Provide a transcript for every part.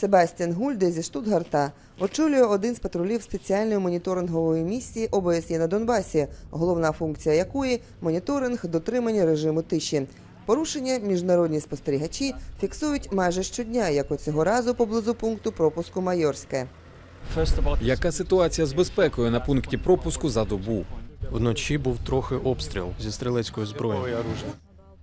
Себастьян Гульде зі Штутгарта очолює один з патрулів спеціальної моніторингової місії ОБСЄ на Донбасі, головна функція якої моніторинг дотримання режиму тиші. Порушення міжнародні спостерігачі фіксують майже щодня, як от цього разу поблизу пункту пропуску Майорське. Яка ситуація з безпекою на пункті пропуску за добу? Вночі був трохи обстріл зі стрілецької зброї.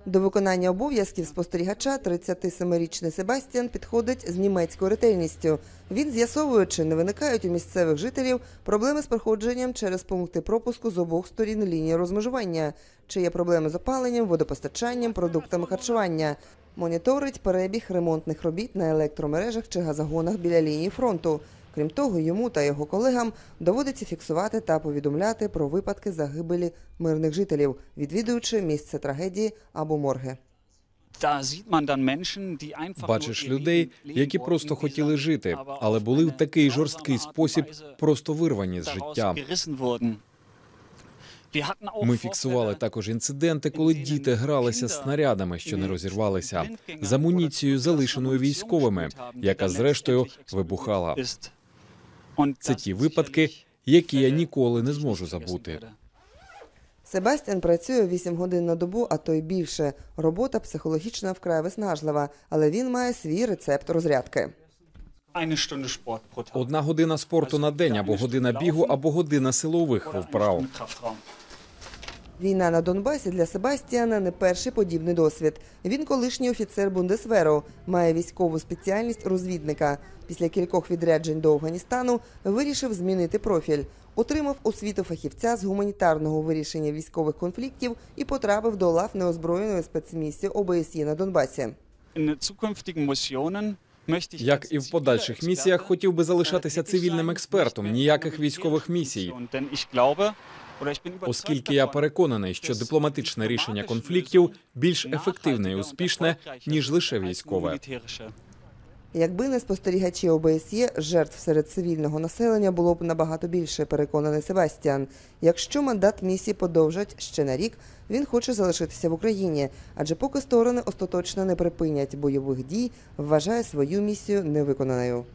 До виконання обов'язків спостерігача 37-річний Себастьян підходить з німецькою ретельністю. Він з'ясовує, чи не виникають у місцевих жителів проблеми з проходженням через пункти пропуску з обох сторін лінії розмежування, чи є проблеми з опаленням, водопостачанням, продуктами харчування. Моніторить перебіг ремонтних робіт на електромережах чи газогонах біля лінії фронту. Крім того, йому та його колегам доводиться фіксувати та повідомляти про випадки загибелі мирних жителів, відвідуючи місце трагедії або морги. Бачиш людей, які просто хотіли жити, але були в такий жорсткий спосіб просто вирвані з життя. Ми фіксували також інциденти, коли діти гралися з снарядами, що не розірвалися, з амуніцією, залишеною військовими, яка зрештою вибухала. Це ті випадки, які я ніколи не зможу забути. Себастьян працює 8 годин на добу, а то й більше. Робота психологічна вкрай виснажлива, але він має свій рецепт розрядки. Одна година спорту на день, або година бігу, або година силових вправ. Війна на Донбасі для Себастьяна не перший подібний досвід. Він колишній офіцер Бундесверу, має військову спеціальність розвідника. Після кількох відряджень до Афганістану вирішив змінити профіль. Отримав освіту фахівця з гуманітарного вирішення військових конфліктів і потрапив до лав неозброєної спецмісії ОБСЄ на Донбасі. Як і в подальших місіях, хотів би залишатися цивільним експертом, ніяких військових місій. Оскільки я переконаний, що дипломатичне рішення конфліктів більш ефективне і успішне ніж лише військове. Якби не спостерігачі ОБСЄ, жертв серед цивільного населення було б набагато більше, переконаний Себастьян. Якщо мандат місії подовжать ще на рік, він хоче залишитися в Україні, адже поки сторони остаточно не припинять бойових дій, вважає свою місію невиконаною.